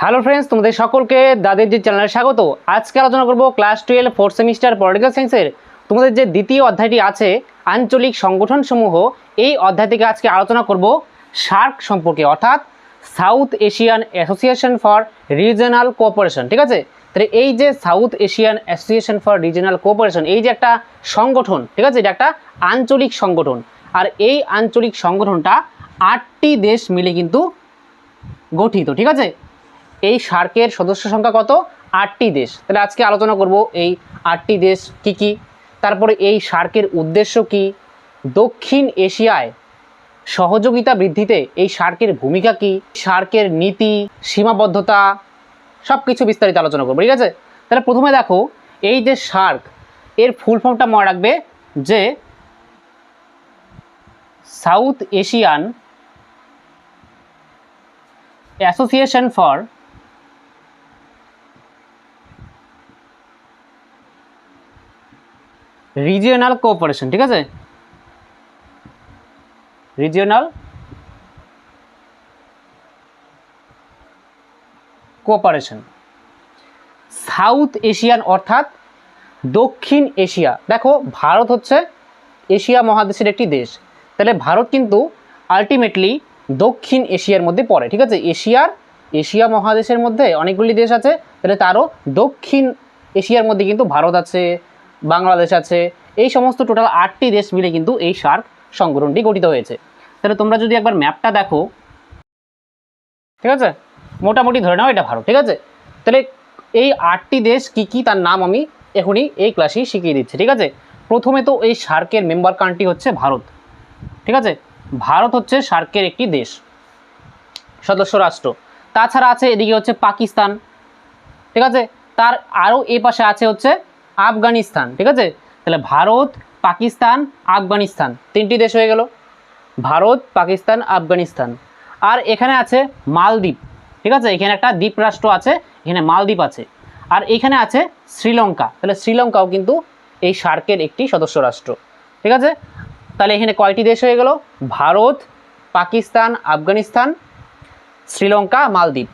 Hello friends তোমাদের সকলকে দাদের যে চ্যানেলে স্বাগত। আজকে আলোচনা করব class twelve fourth semester political সায়েন্সের তোমাদের যে দ্বিতীয় অধ্যায়টি আছে, আঞ্চলিক সংগঠনসমূহ, এই অধ্যায় থেকে আজকে আলোচনা করব সার্ক সম্পর্কে, অর্থাৎ south Asian association for regional cooperation, ঠিক আছে? তাহলে এই যে south Asian association for regional cooperation, এই যে একটা সংগঠন, ঠিক আছে? এটা একটা আঞ্চলিক সংগঠন। আর এই আঞ্চলিক সংগঠনটা আটটি দেশ মিলে কিন্তু গঠিত, ঠিক আছে? এই সার্কের সদস্য সংখ্যা কত? আটটি দেশ। তাহলে আজকে আলোচনা করব এই আটটি দেশ কি কি? তারপরে এই সার্কের উদ্দেশ্য কি? দক্ষিণ এশিয়ায় সহযোগিতা বৃদ্ধিতে এই সার্কের ভূমিকা কি? সার্কের নীতি, সীমাবদ্ধতা সব কিছু বিস্তারিত আলোচনা করব, ঠিক আছে? তাহলে প্রথমে দেখো, এই যে সার্ক, এর ফুল ফর্মটা মনে রাখবে যে south Asian association for regional cooperation ঠিক আছে? রিজিওনাল কোঅপারেশন সাউথ এশিয়ান অর্থাৎ দক্ষিণ এশিয়া। দেখো, ভারত হচ্ছে এশিয়া মহাদেশের একটি দেশ। তাহলে ভারত কিন্তু আলটিমেটলি দক্ষিণ এশিয়ার মধ্যে পড়ে, ঠিক আছে? এশিয়ার, এশিয়া মহাদেশের মধ্যে অনেকগুলি দেশ আছে। তাহলে তারও দক্ষিণ এশিয়ার মধ্যে কিন্তু ভারত আছে। বাংলাদেশ আছে, এই সমস্ত টোটাল আটটি দেশ মিলে কিন্তু এই সার্ক সংগঠনটি গঠিত হয়েছে। তাহলে তোমরা যদি একবার ম্যাপটা দেখো, ঠিক আছে? মোটামুটি ধরে নাও এটা ভারত ঠিক আছে? তাহলে এই আটটি দেশ কি কি তার নাম আমি এখনই এই ক্লাসেই শিখিয়ে দিচ্ছি, ঠিক আছে? প্রথমে তো এই সার্কের মেম্বার কান্ট্রি হচ্ছে ভারত, ঠিক আছে? ভারত হচ্ছে সার্কের একটি দেশ, সদস্য রাষ্ট্র। তাছাড়া আছে এদিকে হচ্ছে পাকিস্তান, ঠিক আছে? তার আরও এ পাশে আছে হচ্ছে আফগানিস্তান, ঠিক আছে? তাহলে ভারত, পাকিস্তান, আফগানিস্তান, তিনটি দেশ হয়ে গেল। ভারত, পাকিস্তান, আফগানিস্তান। আর এখানে আছে মালদ্বীপ, ঠিক আছে? এখানে একটা দ্বীপ রাষ্ট্র আছে, এখানে মালদ্বীপ আছে। আর এখানে আছে শ্রীলঙ্কা, তাহলে শ্রীলঙ্কাও কিন্তু এই সার্কের একটি সদস্য রাষ্ট্র, ঠিক আছে? তাহলে এখানে কয়টি দেশ হয়ে গেল? ভারত, পাকিস্তান, আফগানিস্তান, শ্রীলঙ্কা, মালদ্বীপ।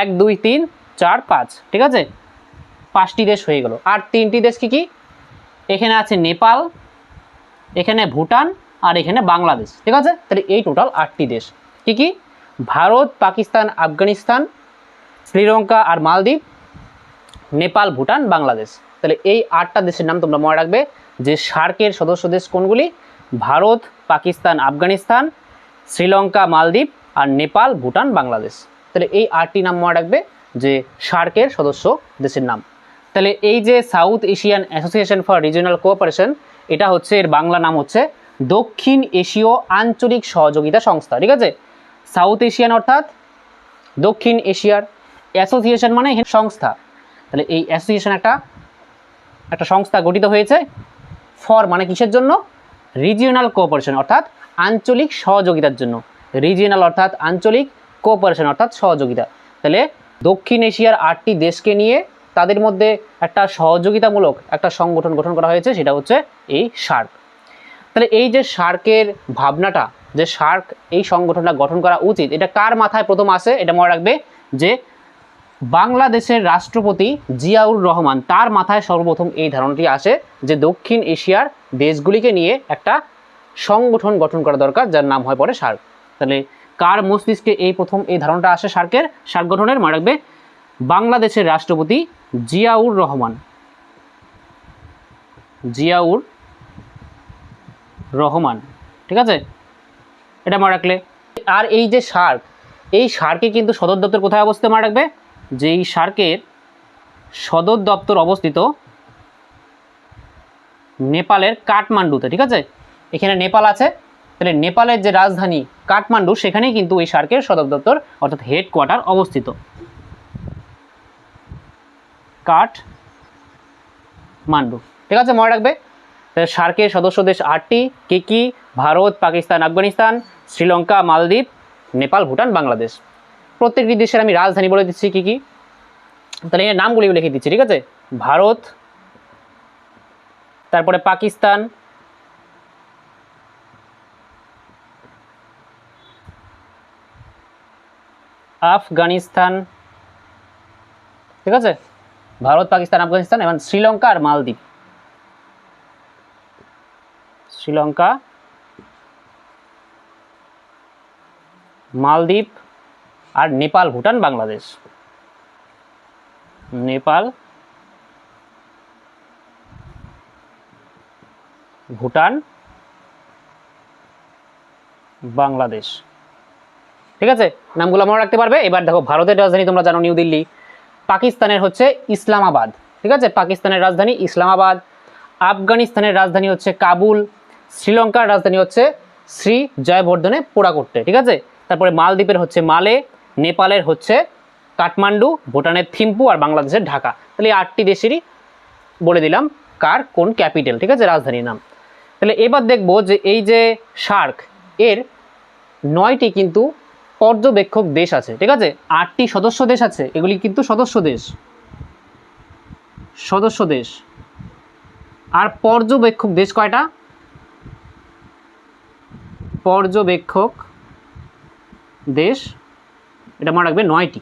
এক, দুই, তিন, চার, পাঁচ, ঠিক আছে? পাঁচটি দেশ হয়ে গেল। আর তিনটি দেশ কি কি? এখানে আছে নেপাল, এখানে ভুটান আর এখানে বাংলাদেশ। ঠিক আছে? তাহলে এই টোটাল আটটি দেশ। কি কি? ভারত, পাকিস্তান, আফগানিস্তান, শ্রীলঙ্কা আর মালদ্বীপ, নেপাল, ভুটান, বাংলাদেশ। তাহলে এই আটটা দেশের নাম তোমরা মনে রাখবে যে সার্কের সদস্য দেশ কোনগুলি? ভারত, পাকিস্তান, আফগানিস্তান, শ্রীলঙ্কা, মালদ্বীপ আর নেপাল, ভুটান, বাংলাদেশ। তাহলে এই আটটি নাম মনে রাখবে যে সার্কের সদস্য দেশের নাম। তাহলে এই যে south Asian association for regional cooperation এটা হচ্ছে, এর বাংলা নাম হচ্ছে দক্ষিণ এশীয় আঞ্চলিক সহযোগিতা সংস্থা, ঠিক আছে? সাউথ এশিয়ান অর্থাৎ দক্ষিণ এশিয়ার অ্যাসোসিয়েশন মানে সংস্থা। তাহলে এই অ্যাসোসিয়েশন একটা একটা সংস্থা গঠিত হয়েছে ফর মানে কিসের জন্য? রিজিওনাল কোঅপারেশন অর্থাৎ আঞ্চলিক সহযোগিতার জন্য। রিজিওনাল অর্থাৎ আঞ্চলিক কোঅপারেশন অর্থাৎ সহযোগিতা। তাহলে দক্ষিণ এশিয়ার আটটি দেশকে নিয়ে তাদের মধ্যে একটা সহযোগিতামূলক একটা সংগঠন গঠন করা হয়েছে, সেটা হচ্ছে এই সার্ক তাহলে এই যে সার্কের ভাবনাটা, যে সার্ক এই সংগঠনটা গঠন করা উচিত, এটা কার মাথায় প্রথম আসে, এটা মনে রাখবে যে বাংলাদেশের রাষ্ট্রপতি জিয়াউর রহমান, তার মাথায় সর্বপ্রথম এই ধারণাটি আসে যে দক্ষিণ এশিয়ার দেশগুলিকে নিয়ে একটা সংগঠন গঠন করা দরকার, যার নাম হয় পরে সার্ক তাহলে কার মস্তিষ্কে এই প্রথম এই ধারণাটা আসে সার্কের সার্ক গঠনের, মনে রাখবে বাংলাদেশের রাষ্ট্রপতি জিয়াউর রহমান। জিয়াউর রহমান, ঠিক আছে? এটা মনে রাখলে। আর এই যে সার্ক এই সার্কে কিন্তু সদর দপ্তর কোথায় অবস্থিত মনে রাখবে? যে এই সার্কের সদর দপ্তর অবস্থিত নেপালের কাঠমান্ডুতে, ঠিক আছে? এখানে নেপাল আছে। তাহলে নেপালের যে রাজধানী কাঠমান্ডু, সেখানেই কিন্তু এই সার্কের সদর দপ্তর, অর্থাৎ হেডকোয়ার্টার অবস্থিত। কাঠমান্ডু ঠিক আছে, মনে রাখবে? সার্কের সদস্য দেশ আটটি, কি কি? ভারত, পাকিস্তান, আফগানিস্তান, শ্রীলঙ্কা, মালদ্বীপ, নেপাল, ভুটান, বাংলাদেশ। প্রত্যেকটি দেশের আমি রাজধানী বলে দিচ্ছি কি কি? তাহলে এর নামগুলি লিখে দিচ্ছি, ঠিক আছে? ভারত, তারপরে পাকিস্তান, আফগানিস্তান, ঠিক আছে? ভারত, পাকিস্তান, আফগানিস্তান এবং শ্রীলঙ্কা আর মালদ্বীপ। শ্রীলঙ্কা, মালদ্বীপ আর নেপাল, ভুটান, বাংলাদেশ। নেপাল, ভুটান, বাংলাদেশ। ঠিক আছে? নামগুলো মনে রাখতে পারবে? এবার দেখো, ভারতের রাজধানী তোমরা জানো, নিউ দিল্লি। পাকিস্তানের হচ্ছে ইসলামাবাদ, ঠিক আছে? পাকিস্তানের রাজধানী ইসলামাবাদ, আফগানিস্তানের রাজধানী হচ্ছে কাবুল, শ্রীলঙ্কার রাজধানী হচ্ছে শ্রী জয়বর্ধনে পোড়া করতে ঠিক আছে? তারপরে মালদ্বীপের হচ্ছে মালে, নেপালের হচ্ছে কাঠমান্ডু, ভুটানের থিম্পু আর বাংলাদেশের ঢাকা। তাহলে এই আটটি দেশেরই বলে দিলাম কার কোন ক্যাপিটাল, ঠিক আছে? রাজধানীর নাম। তাহলে এবার দেখব যে এই যে সার্ক এর নয়টি কিন্তু পর্যবেক্ষক দেশ আছে, ঠিক আছে? আটটি সদস্য দেশ আছে, এগুলি কিন্তু সদস্য দেশ। সদস্য দেশ। আর পর্যবেক্ষক দেশ কয়টা? পর্যবেক্ষক দেশ, এটা মনে রাখবে নয়টি।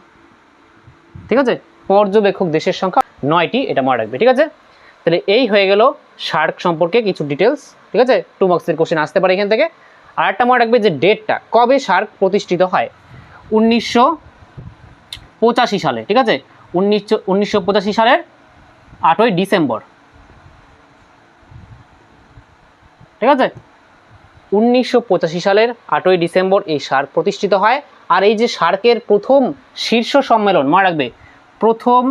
ঠিক আছে? পর্যবেক্ষক দেশের সংখ্যা নয়টি, এটা মনে রাখবে, ঠিক আছে? তাহলে এই হয়ে গেল শার্ক সম্পর্কে কিছু ডিটেলস ঠিক আছে? টু মার্কসের কোশ্চেন আসতে পারে এখান থেকে। আর একটা মনে রাখবে যে ডেটটা কবে সার্ক প্রতিষ্ঠিত হয়? উনিশশো পঁচাশি সালে, ঠিক আছে? উনিশশো উনিশশো পঁচাশি সালের আটই ডিসেম্বর। ঠিক আছে? উনিশশো পঁচাশি সালের আটই ডিসেম্বর এই সার্ক প্রতিষ্ঠিত হয়। আর এই যে সার্কের প্রথম শীর্ষ সম্মেলন, মনে রাখবে, প্রথম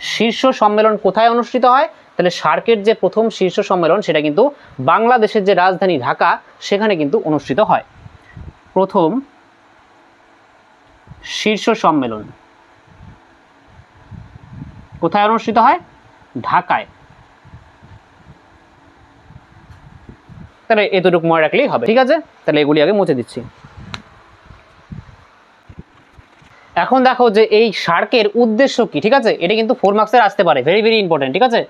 শীর্ষ সম্মেলন কোথায় অনুষ্ঠিত হয়? তাহলে সার্কের যে প্রথম শীর্ষ সম্মেলন, সেটা কিন্তু বাংলাদেশের যে রাজধানী ঢাকা, সেখানে কিন্তু অনুষ্ঠিত হয়। প্রথম শীর্ষ সম্মেলন কোথায় অনুষ্ঠিত হয়? ঢাকায়। তাহলে এতটুকু মনে রাখলেই হবে। ঠিক আছে? তাহলে এগুলি আগে মুছে দিচ্ছি। এখন দেখো যে এই সার্কের উদ্দেশ্য কি, ঠিক আছে? এটা কিন্তু ফোর মার্কসের আসতে পারে ভেরি ভেরি ইম্পর্টেন্ট ঠিক আছে?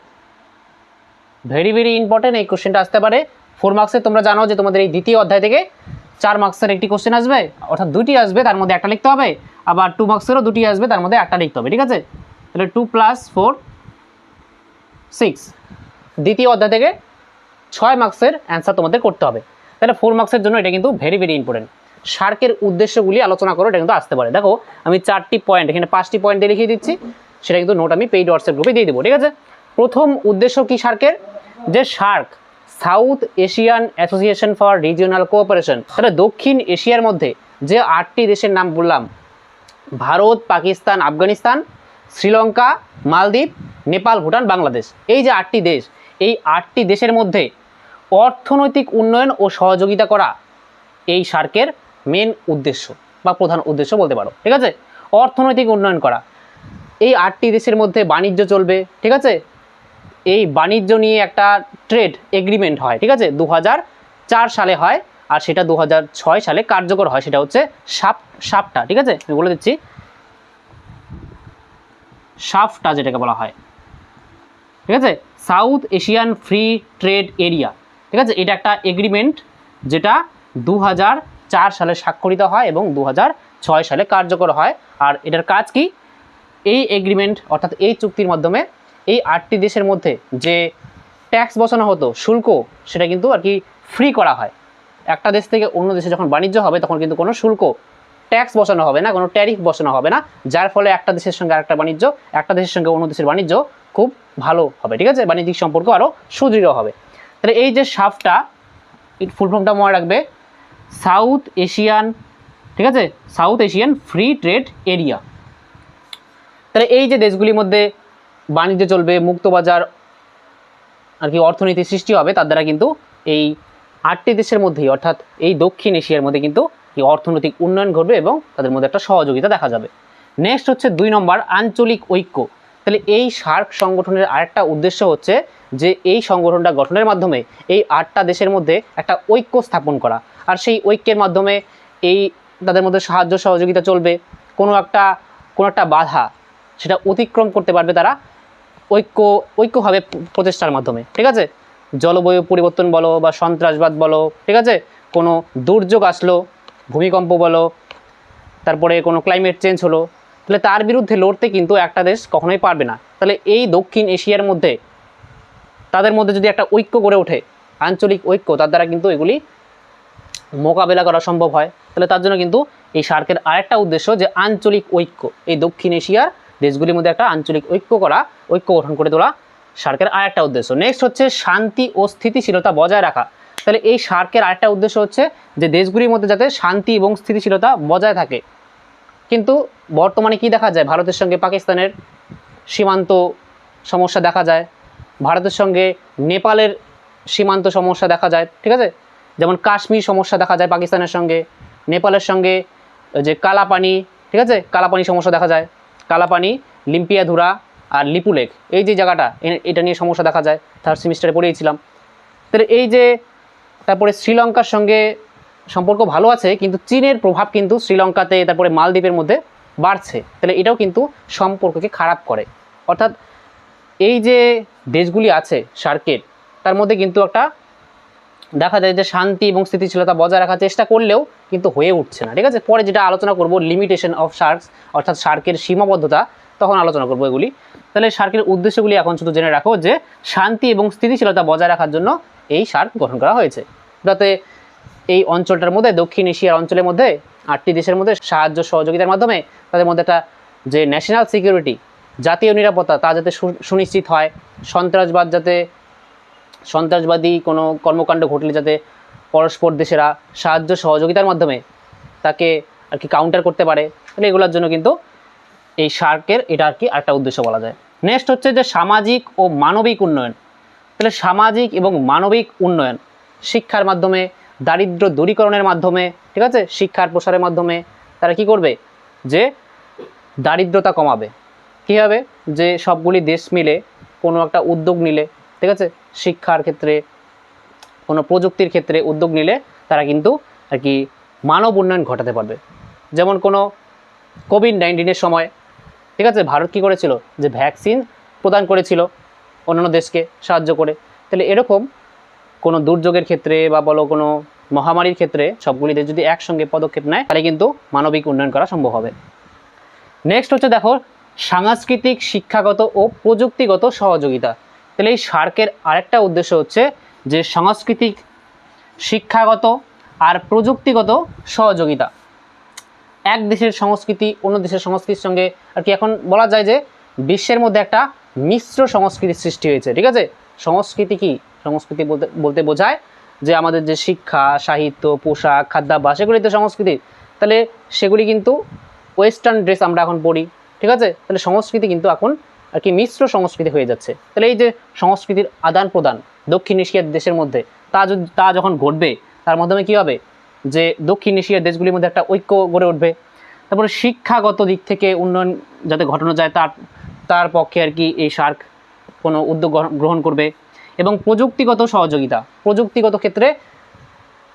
ভেরি ভেরি ইম্পর্টেন্ট এই কোশ্চেনটা আসতে পারে। ফোর মার্কসের তোমরা জানো যে তোমাদের এই দ্বিতীয় অধ্যায় থেকে চার মার্কসের একটি কোশ্চেন আসবে, অর্থাৎ দুটি আসবে, তার মধ্যে একটা লিখতে হবে, আবার টু মার্কসেরও দুটি আসবে, তার মধ্যে একটা লিখতে হবে, ঠিক আছে? তাহলে টু প্লাস ফোর সিক্স দ্বিতীয় অধ্যায় থেকে ছয় মার্কসের অ্যান্সার তোমাদের করতে হবে। তাহলে ফোর মার্কসের জন্য এটা কিন্তু ভেরি ভেরি ইম্পর্টেন্ট সার্কের উদ্দেশ্যগুলি আলোচনা করো এটা কিন্তু আসতে পারে। দেখো, আমি চারটি পয়েন্ট এখানে পাঁচটি পয়েন্ট দিয়ে লিখিয়ে দিচ্ছি। সেটা কিন্তু নোট আমি পেইড হোয়াটসঅ্যাপ গ্রুপে দিয়ে দেবো, ঠিক আছে? প্রথম উদ্দেশ্য কি সার্কের যে SAARC south Asian association for regional cooperation তাহলে দক্ষিণ এশিয়ার মধ্যে যে আটটি দেশের নাম বললাম, ভারত, পাকিস্তান, আফগানিস্তান, শ্রীলঙ্কা, মালদ্বীপ, নেপাল, ভুটান, বাংলাদেশ, এই যে আটটি দেশ, এই আটটি দেশের মধ্যে অর্থনৈতিক উন্নয়ন ও সহযোগিতা করা এই সার্কের মেন উদ্দেশ্য বা প্রধান উদ্দেশ্য বলতে পারো, ঠিক আছে? অর্থনৈতিক উন্নয়ন করা। এই আটটি দেশের মধ্যে বাণিজ্য চলবে, ঠিক আছে? এই বাণিজ্য নিয়ে একটা ট্রেড এগ্রিমেন্ট হয়, ঠিক আছে? দু সালে হয় আর সেটা দু সালে কার্যকর হয়, সেটা হচ্ছে সাপ, সাপটা, ঠিক আছে? আমি বলে দিচ্ছি। সাফটা যেটাকে বলা হয়, ঠিক আছে? South Asian free trade area ঠিক আছে? এটা একটা এগ্রিমেন্ট যেটা দু সালে স্বাক্ষরিত হয় এবং দু সালে কার্যকর হয়। আর এটার কাজ কি? এই এগ্রিমেন্ট অর্থাৎ এই চুক্তির মাধ্যমে এই আটটি দেশের মধ্যে যে ট্যাক্স বসানো হতো, শুল্ক, সেটা কিন্তু আর কি ফ্রি করা হয়। একটা দেশ থেকে অন্য দেশে যখন বাণিজ্য হবে, তখন কিন্তু কোনো শুল্ক ট্যাক্স বসানো হবে না, কোনো ট্যারিফ বসানো হবে না। যার ফলে একটা দেশের সঙ্গে আরেকটা বাণিজ্য, একটা দেশের সঙ্গে অন্য দেশের বাণিজ্য খুব ভালো হবে, ঠিক আছে? বাণিজ্যিক সম্পর্ক আরও সুদৃঢ় হবে। তাহলে এই যে সাফটা ফুল ফর্মটা মনে রাখবে সাউথ এশিয়ান, ঠিক আছে? South Asian free trade area. তাহলে এই যে দেশগুলির মধ্যে বাণিজ্য চলবে মুক্ত বাজার আর কি অর্থনীতি সৃষ্টি হবে, তার দ্বারা কিন্তু এই আটটি দেশের মধ্যেই, অর্থাৎ এই দক্ষিণ এশিয়ার মধ্যে কিন্তু এই অর্থনৈতিক উন্নয়ন ঘটবে এবং তাদের মধ্যে একটা সহযোগিতা দেখা যাবে। নেক্সট হচ্ছে দুই নম্বর, আঞ্চলিক ঐক্য। তাহলে এই সার্ক সংগঠনের আরেকটা উদ্দেশ্য হচ্ছে যে এই সংগঠনটা গঠনের মাধ্যমে এই আটটা দেশের মধ্যে একটা ঐক্য স্থাপন করা। আর সেই ঐক্যের মাধ্যমে এই তাদের মধ্যে সাহায্য, সহযোগিতা চলবে, কোনো একটা কোনো একটা বাধা সেটা অতিক্রম করতে পারবে তারা ঐক্য, ঐক্যভাবে প্রচেষ্টার মাধ্যমে, ঠিক আছে? জলবায়ু পরিবর্তন বলো বা সন্ত্রাসবাদ বলো, ঠিক আছে? কোনো দুর্যোগ আসলো, ভূমিকম্প বলো, তারপরে কোনো ক্লাইমেট চেঞ্জ হলো, তাহলে তার বিরুদ্ধে লড়তে কিন্তু একটা দেশ কখনোই পারবে না। তাহলে এই দক্ষিণ এশিয়ার মধ্যে, তাদের মধ্যে যদি একটা ঐক্য গড়ে ওঠে, আঞ্চলিক ঐক্য, তার দ্বারা কিন্তু এগুলি মোকাবেলা করা সম্ভব হয়, তাহলে তার জন্য কিন্তু এই সার্কের আরেকটা উদ্দেশ্য যে আঞ্চলিক ঐক্য। এই দক্ষিণ এশিয়ার দেশগুলির মধ্যে একটা আঞ্চলিক ঐক্য করা, ঐক্য গঠন করে তোলা সার্কের আরেকটা উদ্দেশ্য। নেক্সট হচ্ছে শান্তি ও স্থিতিশীলতা বজায় রাখা। তাহলে এই সার্কের আরেকটা উদ্দেশ্য হচ্ছে যে দেশগুলির মধ্যে যাতে শান্তি এবং স্থিতিশীলতা বজায় থাকে। কিন্তু বর্তমানে কি দেখা যায়? ভারতের সঙ্গে পাকিস্তানের সীমান্ত সমস্যা দেখা যায়। ভারতের সঙ্গে নেপালের সীমান্ত সমস্যা দেখা যায়, ঠিক আছে? যেমন কাশ্মীর সমস্যা দেখা যায় পাকিস্তানের সঙ্গে, নেপালের সঙ্গে যে কালাপানি, ঠিক আছে? কালাপানি সমস্যা দেখা যায়। কালাপানি, লিম্পিয়াধুরা আর লিপুলেক এই যে জায়গাটা এটা নিয়ে সমস্যা দেখা যায়। থার্ড সেমিস্টারে পড়িয়েছিলাম। তাহলে এই যে, তারপরে শ্রীলঙ্কার সঙ্গে সম্পর্ক ভালো আছে, কিন্তু চীনের প্রভাব কিন্তু শ্রীলঙ্কাতে, তারপরে মালদ্বীপের মধ্যে বাড়ছে। তাহলে এটাও কিন্তু সম্পর্ককে খারাপ করে। অর্থাৎ এই যে দেশগুলি আছে, সার্কেট, তার মধ্যে কিন্তু একটা দেখা যায় যে শান্তি এবং স্থিতিশীলতা বজায় রাখার চেষ্টা করলেও কিন্তু হয়ে উঠছে না, ঠিক আছে? পরে যেটা আলোচনা করব লিমিটেশন অফ শার্কস অর্থাৎ শার্কের সীমাবদ্ধতা, তখন আলোচনা করব এগুলি। তাহলে শার্কের উদ্দেশ্যগুলি এখন শুধু জেনে রাখো যে, শান্তি এবং স্থিতিশীলতা বজায় রাখার জন্য এই শার্ক গঠন করা হয়েছে। যাতে এই অঞ্চলটার মধ্যে, দক্ষিণ এশিয়ার অঞ্চলের মধ্যে, আটটি দেশের মধ্যে সাহায্য সহযোগিতার মাধ্যমে তাদের মধ্যে একটা যে ন্যাশনাল সিকিউরিটি জাতীয় নিরাপত্তা, তা যাতে সুনিশ্চিত হয়, সন্ত্রাসবাদ যাতে সন্ত্রাসবাদী কোনো কর্মকাণ্ড ঘটলে যাতে পরস্পর দেশেরা সাহায্য সহযোগিতার মাধ্যমে তাকে আর কি কাউন্টার করতে পারে তাহলে এগুলোর জন্য কিন্তু এই সার্কের এটা আর কি একটা উদ্দেশ্য বলা যায়। নেক্সট হচ্ছে যে সামাজিক ও মানবিক উন্নয়ন। তাহলে সামাজিক এবং মানবিক উন্নয়ন, শিক্ষার মাধ্যমে, দারিদ্র দূরীকরণের মাধ্যমে, ঠিক আছে? শিক্ষার প্রসারের মাধ্যমে তারা কি করবে? যে দারিদ্রতা কমাবে। কী হবে? যে সবগুলি দেশ মিলে কোনো একটা উদ্যোগ নিলে ঠিক আছে? শিক্ষার ক্ষেত্রে, কোনো প্রযুক্তির ক্ষেত্রে উদ্যোগ নিলে তারা কিন্তু আর কি মানব উন্নয়ন ঘটাতে পারবে। যেমন কোনো কোভিড নাইন্টিনের সময়, ঠিক আছে? ভারত কী করেছিল? যে ভ্যাকসিন প্রদান করেছিল অন্যান্য দেশকে সাহায্য করে। তাহলে এরকম কোনো দুর্যোগের ক্ষেত্রে বা বলো কোনো মহামারীর ক্ষেত্রে সবগুলি দেশ যদি একসঙ্গে পদক্ষেপ নেয়, তাহলে কিন্তু মানবিক উন্নয়ন করা সম্ভব হবে। নেক্সট হচ্ছে দেখো, সাংস্কৃতিক, শিক্ষাগত ও প্রযুক্তিগত সহযোগিতা। তাহলে এই সার্কের আরেকটা উদ্দেশ্য হচ্ছে যে সাংস্কৃতিক, শিক্ষাগত আর প্রযুক্তিগত সহযোগিতা। এক দেশের সংস্কৃতি, অন্য দেশের সংস্কৃতির সঙ্গে আর কি এখন বলা যায় যে বিশ্বের মধ্যে একটা মিশ্র সংস্কৃতির সৃষ্টি হয়েছে, ঠিক আছে? সংস্কৃতি কি? সংস্কৃতি বলতে বলতে বোঝায় যে আমাদের যে শিক্ষা, সাহিত্য, পোশাক, খাদ্যাভ্যাস এগুলি তো সংস্কৃতি। তাহলে সেগুলি কিন্তু ওয়েস্টার্ন ড্রেস আমরা এখন পড়ি, ঠিক আছে? তাহলে সংস্কৃতি কিন্তু এখন আর কি মিশ্র সংস্কৃতি হয়ে যাচ্ছে। তাহলে এই যে সংস্কৃতির আদান প্রদান দক্ষিণ এশিয়ার দেশের মধ্যে, তা যদি, তা যখন ঘটবে, তার মাধ্যমে কী হবে? যে দক্ষিণ এশিয়ার দেশগুলির মধ্যে একটা ঐক্য গড়ে উঠবে। তারপরে শিক্ষাগত দিক থেকে উন্নয়ন যাতে ঘটানো যায়, তার তার পক্ষে আর কি এই সার্ক কোনো উদ্যোগ গ্রহণ- করবে। এবং প্রযুক্তিগত সহযোগিতা, প্রযুক্তিগত ক্ষেত্রে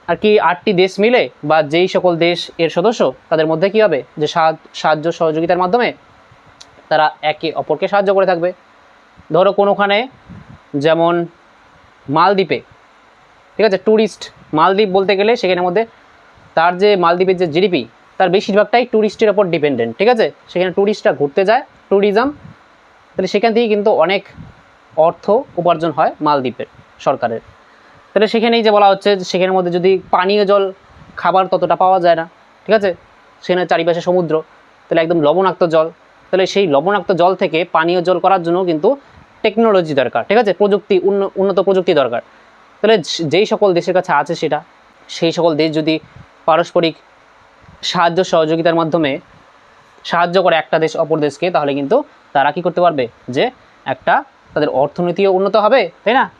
আর কি আটটি দেশ মিলে বা যেই সকল দেশ এর সদস্য, তাদের মধ্যে কী হবে? যে সাহায্য সহযোগিতার মাধ্যমে তারা একে অপরকে সাহায্য করে থাকবে। ধরো কোনোখানে যেমন মালদ্বীপে, ঠিক আছে ট্যুরিস্ট মালদ্বীপ বলতে গেলে সেখানের মধ্যে তার যে মালদ্বীপের যে জিডিপি তার বেশিরভাগটাই ট্যুরিস্টের ওপর ডিপেন্ডেন্ট ঠিক আছে? সেখানে ট্যুরিস্টরা ঘুরতে যায় ট্যুরিজম তাহলে সেখান থেকে কিন্তু অনেক অর্থ উপার্জন হয় মালদ্বীপের সরকারের। তাহলে সেখানেই যে বলা হচ্ছে সেখানের মধ্যে যদি পানীয় জল, খাবার ততটা পাওয়া যায় না, ঠিক আছে? সেখানে চারিপাশে সমুদ্র, তাহলে একদম লবণাক্ত জল তাহলে সেই লবণাক্ত জল থেকে পানীয় জল করার জন্য কিন্তু টেকনোলজি দরকার, ঠিক আছে? প্রযুক্তি, উন্ন- উন্নত প্রযুক্তি দরকার। তাহলে যেই সকল দেশের কাছে আছে সেটা, সেই সকল দেশ যদি পারস্পরিক সাহায্য সহযোগিতার মাধ্যমে সাহায্য করে একটা দেশ অপর দেশকে, তাহলে কিন্তু তারা কি করতে পারবে? যে একটা তাদের অর্থনীতিও উন্নত হবে, তাই না?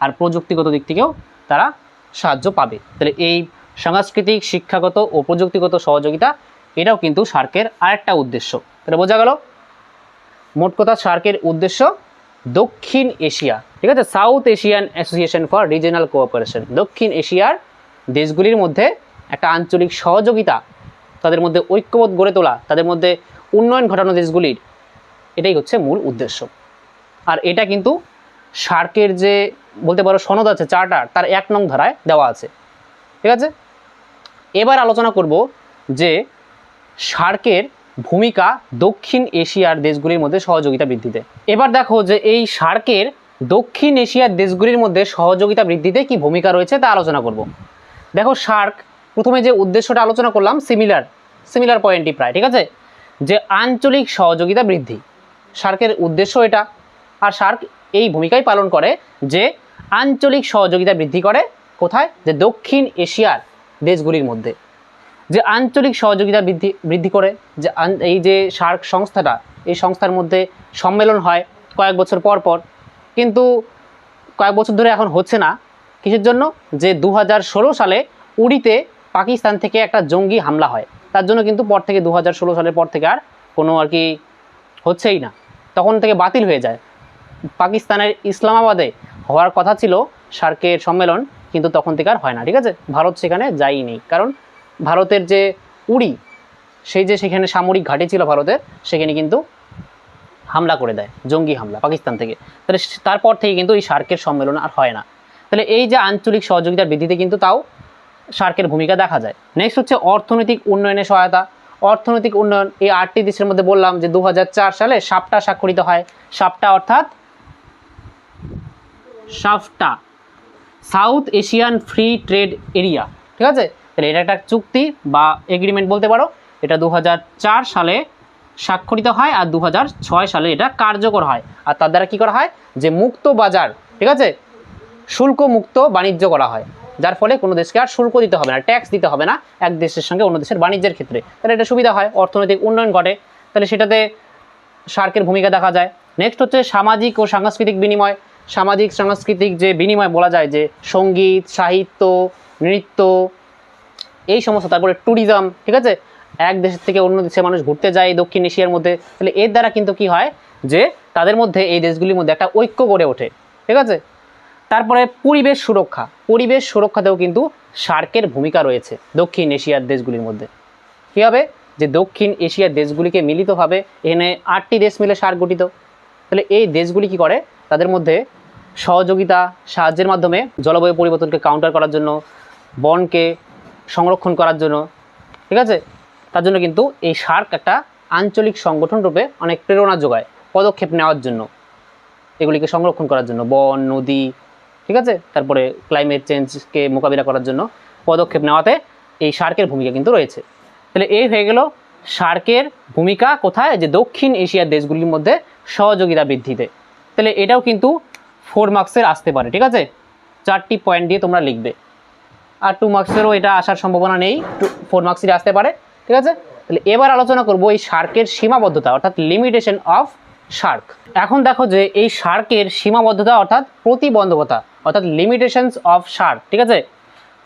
আর প্রযুক্তিগত দিক থেকেও তারা সাহায্য পাবে। তাহলে এই সাংস্কৃতিক, শিক্ষাগত ও প্রযুক্তিগত সহযোগিতা, এটাও কিন্তু সার্কের আরেকটা উদ্দেশ্য। তাহলে বোঝা গেল মোট কথা সার্কের উদ্দেশ্য দক্ষিণ এশিয়া, ঠিক আছে? South Asian association for regional cooperation. দক্ষিণ এশিয়ার দেশগুলির মধ্যে একটা আঞ্চলিক সহযোগিতা তাদের মধ্যে ঐক্যবোধ গড়ে তোলা, তাদের মধ্যে উন্নয়ন ঘটানো দেশগুলির, এটাই হচ্ছে মূল উদ্দেশ্য। আর এটা কিন্তু সার্কের যে বলতে পারো সনদ আছে, চার্টার, তার এক নং ধারায় দেওয়া আছে। ঠিক আছে? এবার আলোচনা করব যে সার্কের ভূমিকা দক্ষিণ এশিয়ার দেশগুলির মধ্যে সহযোগিতা বৃদ্ধিতে। এবার দেখো যে এই সার্কের দক্ষিণ এশিয়ার দেশগুলির মধ্যে সহযোগিতা বৃদ্ধিতে কি ভূমিকা রয়েছে তা আলোচনা করব। দেখো সার্ক, প্রথমে যে উদ্দেশ্যটা আলোচনা করলাম সিমিলার সিমিলার পয়েন্টই প্রায়, ঠিক আছে? যে আঞ্চলিক সহযোগিতা বৃদ্ধি। সার্কের উদ্দেশ্য এটা, আর সার্ক এই ভূমিকাই পালন করে যে আঞ্চলিক সহযোগিতা বৃদ্ধি করে কোথায়? যে দক্ষিণ এশিয়ার দেশগুলির মধ্যে। যে আঞ্চলিক সহযোগিতা বৃদ্ধি বৃদ্ধি করে, যে এই যে সার্ক সংস্থাটা, এই সংস্থার মধ্যে সম্মেলন হয় কয়েক বছর পর পর। কিন্তু কয়েক বছর ধরে এখন হচ্ছে না। কিসের জন্য? যে দু হাজার ষোলো সালে উড়িতে পাকিস্তান থেকে একটা জঙ্গি হামলা হয়। তার জন্য কিন্তু পর থেকে দু হাজার ষোলো সালের পর থেকে আর কোনো আর কি হচ্ছেই না। তখন থেকে বাতিল হয়ে যায়। পাকিস্তানের ইসলামাবাদে হওয়ার কথা ছিল সার্কের সম্মেলন, কিন্তু তখন থেকে আর হয় না, ঠিক আছে? ভারত সেখানে যায়ই নেই। কারণ ভারতের যে উড়ি, সেই যে সেখানে সামরিক ঘাঁটি ছিল ভারতের, সেখানে কিন্তু হামলা করে দেয়, জঙ্গি হামলা পাকিস্তান থেকে। তাহলে তারপর থেকে কিন্তু এই সার্কের সম্মেলন আর হয় না। তাহলে এই যে আঞ্চলিক সহযোগিতার বৃদ্ধিতে কিন্তু তাও সার্কের ভূমিকা দেখা যায়। নেক্সট হচ্ছে অর্থনৈতিক উন্নয়নে সহায়তা। অর্থনৈতিক উন্নয়ন, এই আটটি দেশের মধ্যে বললাম যে দু হাজার চার সালে সাপটা স্বাক্ষরিত হয়। সাপটা অর্থাৎ SAFTA, south Asian free trade area, ঠিক আছে? তাহলে এটা একটা চুক্তি বা এগ্রিমেন্ট বলতে পারো, এটা দু হাজার চার সালে স্বাক্ষরিত হয় আর দু হাজার ছয় সালে এটা কার্যকর হয়। আর তার দ্বারা কী করা হয়? যে মুক্ত বাজার, ঠিক আছে? শুল্ক মুক্ত বাণিজ্য করা হয়। যার ফলে কোনো দেশকে আর শুল্ক দিতে হবে না ট্যাক্স দিতে হবে না এক দেশের সঙ্গে অন্য দেশের বাণিজ্যের ক্ষেত্রে। তাহলে এটা সুবিধা হয়, অর্থনৈতিক উন্নয়ন ঘটে। তাহলে সেটাতে সার্কের ভূমিকা দেখা যায়। নেক্সট হচ্ছে সামাজিক ও সাংস্কৃতিক বিনিময়। সামাজিক সাংস্কৃতিক যে বিনিময় বলা যায় যে সংগীত, সাহিত্য, নৃত্য এই সমস্ত, তারপরে ট্যুরিজম ঠিক আছে? এক দেশের থেকে অন্য দেশে মানুষ ঘুরতে যায় দক্ষিণ এশিয়ার মধ্যে। তাহলে এর দ্বারা কিন্তু কি হয়? যে তাদের মধ্যে, এই দেশগুলির মধ্যে একটা ঐক্য গড়ে ওঠে, ঠিক আছে? তারপরে পরিবেশ সুরক্ষা। পরিবেশ সুরক্ষাতেও কিন্তু সার্কের ভূমিকা রয়েছে দক্ষিণ এশিয়ার দেশগুলির মধ্যে। কী হবে? যে দক্ষিণ এশিয়ার দেশগুলিকে মিলিতভাবে এখানে আটটি দেশ মিলে সার্ক গঠিত। তাহলে এই দেশগুলি কি করে? তাদের মধ্যে সহযোগিতা, সাহায্যের মাধ্যমে জলবায়ু পরিবর্তনকে কাউন্টার করার জন্য, বনকে সংরক্ষণ করার জন্য, ঠিক আছে? তার জন্য কিন্তু এই সার্ক একটা আঞ্চলিক সংগঠন রূপে অনেক প্রেরণা যোগায়, পদক্ষেপ নেওয়ার জন্য। এগুলিকে সংরক্ষণ করার জন্য, বন, নদী, ঠিক আছে? তারপরে ক্লাইমেট চেঞ্জকে মোকাবিলা করার জন্য পদক্ষেপ নেওয়াতে এই সার্কের ভূমিকা কিন্তু রয়েছে। তাহলে এই হয়ে গেল সার্কের ভূমিকা কোথায়? যে দক্ষিণ এশিয়ার দেশগুলির মধ্যে সহযোগিতা বৃদ্ধিতে। তাহলে এটাও কিন্তু ফোর মার্কসের আসতে পারে, ঠিক আছে? চারটি পয়েন্ট দিয়ে তোমরা লিখবে। আর টু মার্কসেরও এটা আসার সম্ভাবনা নেই। টু ফোর মার্কসেরই আসতে পারে, ঠিক আছে? তাহলে এবার আলোচনা করব এই সার্কের সীমাবদ্ধতা, অর্থাৎ লিমিটেশন অফ সার্ক এখন দেখো যে এই সার্কের সীমাবদ্ধতা, অর্থাৎ প্রতিবন্ধকতা, অর্থাৎ লিমিটেশনস অফ সার্ক ঠিক আছে?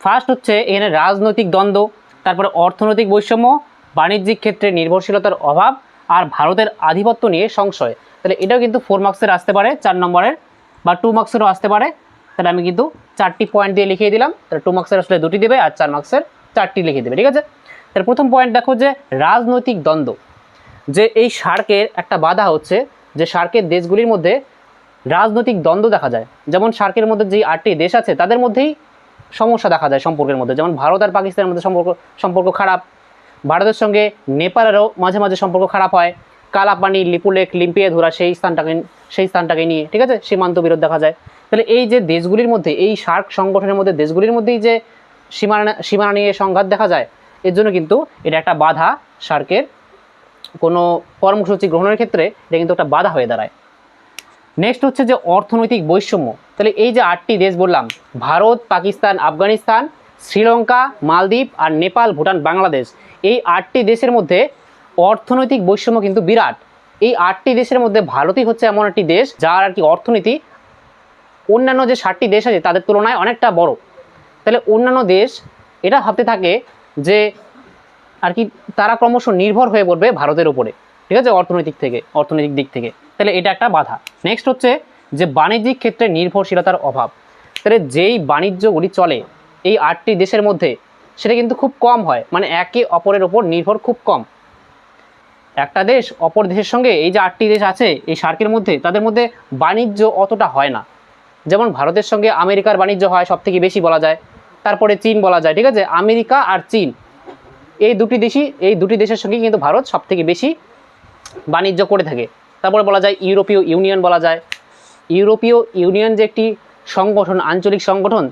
ফার্স্ট হচ্ছে এখানে রাজনৈতিক দ্বন্দ্ব, তারপরে অর্থনৈতিক বৈষম্য, বাণিজ্যিক ক্ষেত্রে নির্ভরশীলতার অভাব, আর ভারতের আধিপত্য নিয়ে সংশয়। তাহলে এটাও কিন্তু ফোর মার্কসের আসতে পারে, চার নম্বরের, বা টু মার্কসেরও আসতে পারে। তাহলে আমি কিন্তু চারটি পয়েন্ট দিয়ে লিখিয়ে দিলাম। তাহলে টু মার্কসের আসলে দুটি দেবে আর চার মার্কসের চারটি লিখে দেবে, ঠিক আছে? তাহলে প্রথম পয়েন্ট দেখো যে রাজনৈতিক দ্বন্দ্ব। যে এই সার্কের একটা বাধা হচ্ছে যে সার্কের দেশগুলির মধ্যে রাজনৈতিক দ্বন্দ্ব দেখা যায়। যেমন সার্কের মধ্যে যে আটটি দেশ আছে, তাদের মধ্যেই সমস্যা দেখা যায় সম্পর্কের মধ্যে। যেমন ভারত আর পাকিস্তানের মধ্যে সম্পর্ক সম্পর্ক খারাপ। ভারতের সঙ্গে নেপালেরও মাঝে মাঝে সম্পর্ক খারাপ হয়। কালাপানি লিপুলেক লিম্পিয়ে ধরা সেই স্থানটাকে সেই স্থানটাকে নিয়ে, ঠিক আছে? সীমান্ত বিরোধ দেখা যায়। তাহলে এই যে দেশগুলির মধ্যে, এই সার্ক সংগঠনের মধ্যে, দেশগুলির মধ্যেই যে সীমানা সীমানা নিয়ে সংঘাত দেখা যায়, এর জন্য কিন্তু এটা একটা বাধা সার্কের। কোনো কর্মসূচি গ্রহণের ক্ষেত্রে এটা কিন্তু একটা বাধা হয়ে দাঁড়ায়। নেক্সট হচ্ছে যে অর্থনৈতিক বৈষম্য। তাহলে এই যে আটটি দেশ বললাম, ভারত, পাকিস্তান, আফগানিস্তান, শ্রীলঙ্কা, মালদ্বীপ আর নেপাল, ভুটান, বাংলাদেশ, এই আটটি দেশের মধ্যে অর্থনৈতিক বৈষম্য কিন্তু বিরাট। এই আটটি দেশের মধ্যে ভারতই হচ্ছে এমন একটি দেশ, যার আর কি অর্থনীতি অন্যান্য যে ষাটটি দেশ আছে, তাদের তুলনায় অনেকটা বড়। তাহলে অন্যান্য দেশ, এটা ভাবতে থাকে যে, আর কি তারা ক্রমশ নির্ভর হয়ে পড়বে ভারতের উপরে। ঠিক আছে? অর্থনৈতিক থেকে, অর্থনৈতিক দিক থেকে। তাহলে এটা একটা বাধা। নেক্সট হচ্ছে যে বাণিজ্যিক ক্ষেত্রে নির্ভরশীলতার অভাব। তাহলে যেই বাণিজ্যগুলি চলে, এই আটটি দেশের মধ্যে, সেটা কিন্তু খুব কম হয়। মানে একে অপরের ওপর নির্ভর খুব কম। একটা দেশ অপর দেশের সঙ্গে, এই যে আটটি দেশ আছে, এই সার্কের মধ্যে, তাদের মধ্যে বাণিজ্য অতটা হয় না। যেমন ভারতের সঙ্গে আমেরিকার বাণিজ্য হয় সব থেকে বেশি বলা যায়। তারপরে চীন বলা যায়, ঠিক আছে? আমেরিকা আর চীন। এই দুটি দেশই, এই দুটি দেশের সঙ্গে কিন্তু ভারত সব থেকে বেশি বাণিজ্য করে থাকে। তারপরে বলা যায় ইউরোপীয় ইউনিয়ন বলা যায়। ইউরোপীয় ইউনিয়ন যে একটি সংগঠন, আঞ্চলিক সংগঠন,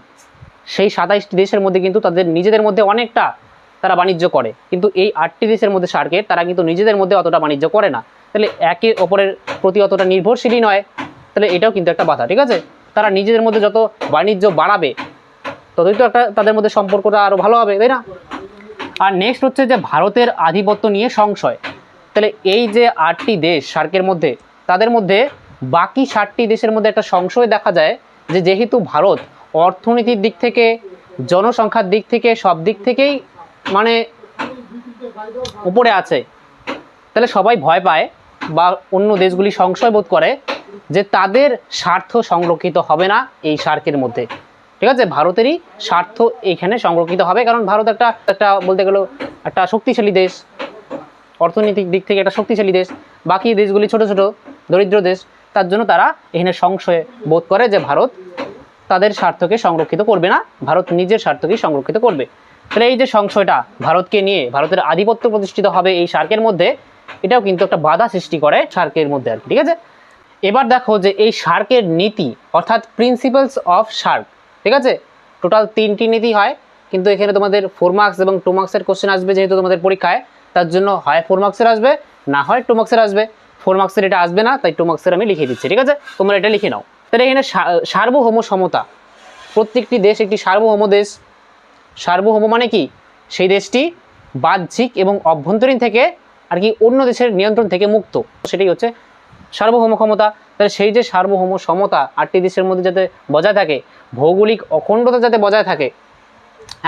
সেই সাতাইশটি দেশের মধ্যে কিন্তু তাদের নিজেদের মধ্যে অনেকটা তারা বাণিজ্য করে। কিন্তু এই আটটি দেশের মধ্যে সার্কের তারা কিন্তু নিজেদের মধ্যে অতটা বাণিজ্য করে না। তাহলে একে অপরের প্রতি অতটা নির্ভরশীলই নয়। তাহলে এটাও কিন্তু একটা বাধা, ঠিক আছে? তারা নিজেদের মধ্যে যত বাণিজ্য বাড়াবে, ততই তো একটা তাদের মধ্যে সম্পর্কটা আরও ভালো হবে, তাই না? আর নেক্সট হচ্ছে যে ভারতের আধিপত্য নিয়ে সংশয়। তাহলে এই যে আটটি দেশ সার্কের মধ্যে, তাদের মধ্যে বাকি ষাটটি দেশের মধ্যে একটা সংশয় দেখা যায় যে যেহেতু ভারত অর্থনীতির দিক থেকে, জনসংখ্যার দিক থেকে সব দিক থেকেই মানে উপরে আছে, তাহলে সবাই ভয় পায় বা অন্য দেশগুলি সংশয় বোধ করে যে তাদের স্বার্থ সংরক্ষিত হবে না এই সার্কের মধ্যে। ঠিক আছে? ভারতেরই স্বার্থ এখানে সংরক্ষিত হবে কারণ ভারত একটা একটা বলতে গেলে একটা শক্তিশালী দেশ, অর্থনৈতিক দিক থেকে একটা শক্তিশালী দেশ। বাকি দেশগুলি ছোট ছোট, দরিদ্র দেশ, তার জন্য তারা এখানে সংশয় বোধ করে যে ভারত তাদের স্বার্থকে সংরক্ষিত করবে না, ভারত নিজের স্বার্থকেই সংরক্ষিত করবে। তাহলে এই যে সংশয়টা ভারতকে নিয়ে, ভারতের আধিপত্য প্রতিষ্ঠিত হবে এই সার্কের মধ্যে এটাও কিন্তু একটা বাধা সৃষ্টি করে সার্কের মধ্যে আর ঠিক আছে? এবার দেখো যে এই সার্কের নীতি, অর্থাৎ প্রিন্সিপালস অফ সার্ক ঠিক আছে? টোটাল তিনটি নীতি হয়, কিন্তু এখানে তোমাদের ফোর মার্কস এবং টু মার্কসের কোশ্চেন আসবে যেহেতু তোমাদের পরীক্ষায়, তার জন্য হয় ফোর মার্কসের আসবে, না হয় টু মার্কসের আসবে। ফোর মার্কসের এটা আসবে না, তাই টু মার্কসের আমি লিখে দিচ্ছি, ঠিক আছে? তোমরা এটা লিখে নাও। তাহলে এখানে সার্বভৌম সমতা, প্রত্যেকটি দেশ একটি সার্বভৌম দেশ। সার্বভৌম মানে কি? সেই দেশটি বাহ্যিক এবং অভ্যন্তরীণ থেকে আর কি অন্য দেশের নিয়ন্ত্রণ থেকে মুক্ত। সেটাই হচ্ছে সার্বভৌম ক্ষমতা। তাহলে সেই যে সার্বভৌম সমতা আটটি দেশের মধ্যে যাতে বজায় থাকে, ভৌগোলিক অখণ্ডতা যাতে বজায় থাকে,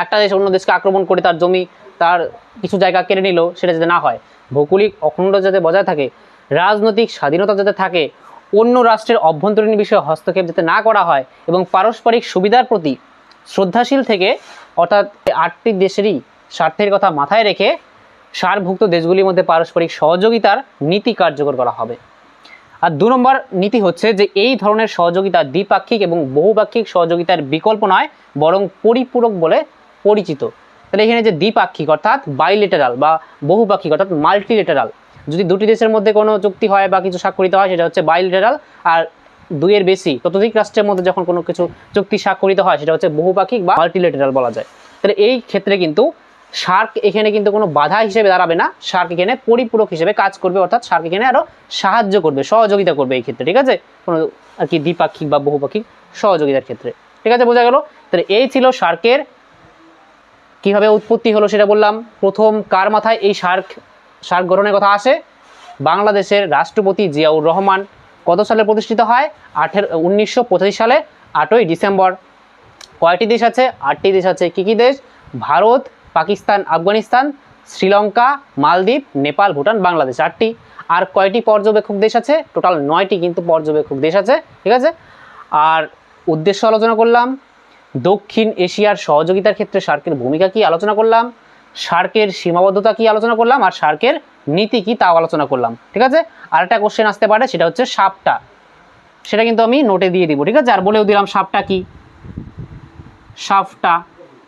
একটা দেশ অন্য দেশকে আক্রমণ করে তার জমি, তার কিছু জায়গা কেড়ে নিল, সেটা যাতে না হয়। ভৌগোলিক অখণ্ডতা যাতে বজায় থাকে, রাজনৈতিক স্বাধীনতা যাতে থাকে, অন্য রাষ্ট্রের অভ্যন্তরীণ বিষয়ে হস্তক্ষেপ যাতে না করা হয় এবং পারস্পরিক সুবিধার প্রতি শ্রদ্ধাশীল থেকে অর্থাৎ আটটি দেশেরই স্বার্থের কথা মাথায় রেখে সারভুক্ত দেশগুলির মধ্যে পারস্পরিক সহযোগিতার নীতি কার্যকর করা হবে। আর দু নম্বর নীতি হচ্ছে যে, এই ধরনের সহযোগিতা দ্বিপাক্ষিক এবং বহুপাক্ষিক সহযোগিতার বিকল্প নয়, বরং পরিপূরক বলে পরিচিত। তাহলে এখানে যে দ্বিপাক্ষিক অর্থাৎ বাইলেটারাল বা বহুপাক্ষিক অর্থাৎ মাল্টিলেটারাল যদি দুটি দেশের মধ্যে কোনো চুক্তি হয় বা কিছু স্বাক্ষরিত হয়, সেটা হচ্ছে বাইলেটারাল আর দুইয়ের বেশি ততোধিক রাষ্ট্রের মধ্যে যখন কোনো কিছু চুক্তি স্বাক্ষরিত হয়, সেটা হচ্ছে বহুপাক্ষিক বা মাল্টিলেটারাল বলা যায়। তাহলে এই ক্ষেত্রে কিন্তু সার্ক এখানে কিন্তু কোনো বাধা হিসেবে দাঁড়াবে না। সার্ক এখানে পরিপূরক হিসেবে কাজ করবে, অর্থাৎ সার্ক এখানে আরও সাহায্য করবে, সহযোগিতা করবে এই ক্ষেত্রে, ঠিক আছে? কোনো আর কি দ্বিপাক্ষিক বা বহুপাক্ষিক সহযোগিতার ক্ষেত্রে, ঠিক আছে? বোঝা গেল? তাহলে এই ছিল সার্কের কীভাবে উৎপত্তি হলো সেটা বললাম। প্রথম কার মাথায় এই সার্ক সার্ক গঠনের কথা আসে? বাংলাদেশের রাষ্ট্রপতি জিয়াউর রহমান কত সালে প্রতিষ্ঠিত হয়? আঠেরো, উনিশশো সালে, আটই ডিসেম্বর। কয়টি দেশ আছে? আটটি দেশ আছে। কী কী দেশ? ভারত পাকিস্তান, আফগানিস্তান, শ্রীলঙ্কা, মালদ্বীপ, নেপাল, ভুটান, বাংলাদেশ আটটি। আর কয়টি পর্যবেক্ষক দেশ আছে? টোটাল নয়টি কিন্তু পর্যবেক্ষক দেশ আছে, ঠিক আছে? আর উদ্দেশ্য আলোচনা করলাম, দক্ষিণ এশিয়ার সহযোগিতার ক্ষেত্রে সার্কের ভূমিকা কি আলোচনা করলাম সার্কের সীমাবদ্ধতা কি আলোচনা করলাম, আর সার্কের নীতি কি তাও আলোচনা করলাম, ঠিক আছে? আর একটা কোশ্চেন আসতে পারে, সেটা হচ্ছে সাপটা। সেটা কিন্তু আমি নোটে দিয়ে দিব, ঠিক আছে? আর বলেও দিলাম সাপটা কি? সাফটা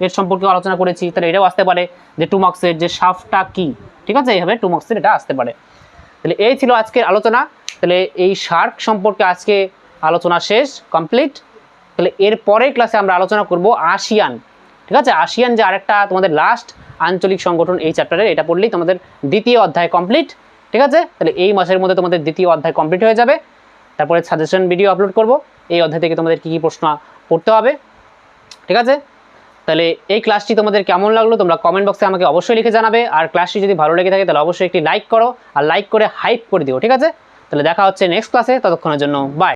এর সম্পর্কে আলোচনা করেছি, তাহলে এটাও আসতে পারে যে টু মার্কসের যে সাফটা কি? ঠিক আছে? এইভাবে টু মার্কসের এটা আসতে পারে। তাহলে এই ছিল আজকের আলোচনা। তাহলে এই শার্ক সম্পর্কে আজকে আলোচনা শেষ কমপ্লিট তাহলে এর পরের ক্লাসে আমরা আলোচনা করব আসিয়ান। ঠিক আছে? আসিয়ান যে আরেকটা তোমাদের লাস্ট আঞ্চলিক সংগঠন এই চ্যাপ্টারে এটা পড়লেই তোমাদের দ্বিতীয় অধ্যায় কমপ্লিট ঠিক আছে? তাহলে এই মাসের মধ্যে তোমাদের দ্বিতীয় অধ্যায় কমপ্লিট হয়ে যাবে। তারপরে সাজেশন ভিডিও আপলোড করব। এই অধ্যায় থেকে তোমাদের কী কী প্রশ্ন পড়তে হবে? ঠিক আছে? তাহলে এই ক্লাসটি তোমাদের কেমন লাগল তোমরা কমেন্ট বক্সে আমাকে অবশ্যই লিখে জানাবে। আর ক্লাসটি যদি ভালো লেগে থাকে তাহলে অবশ্যই একটি লাইক করো। আর লাইক করে হাইপ করে দিও, ঠিক আছে? তাহলে দেখা হচ্ছে নেক্সট ক্লাসে ততক্ষণের জন্য বাই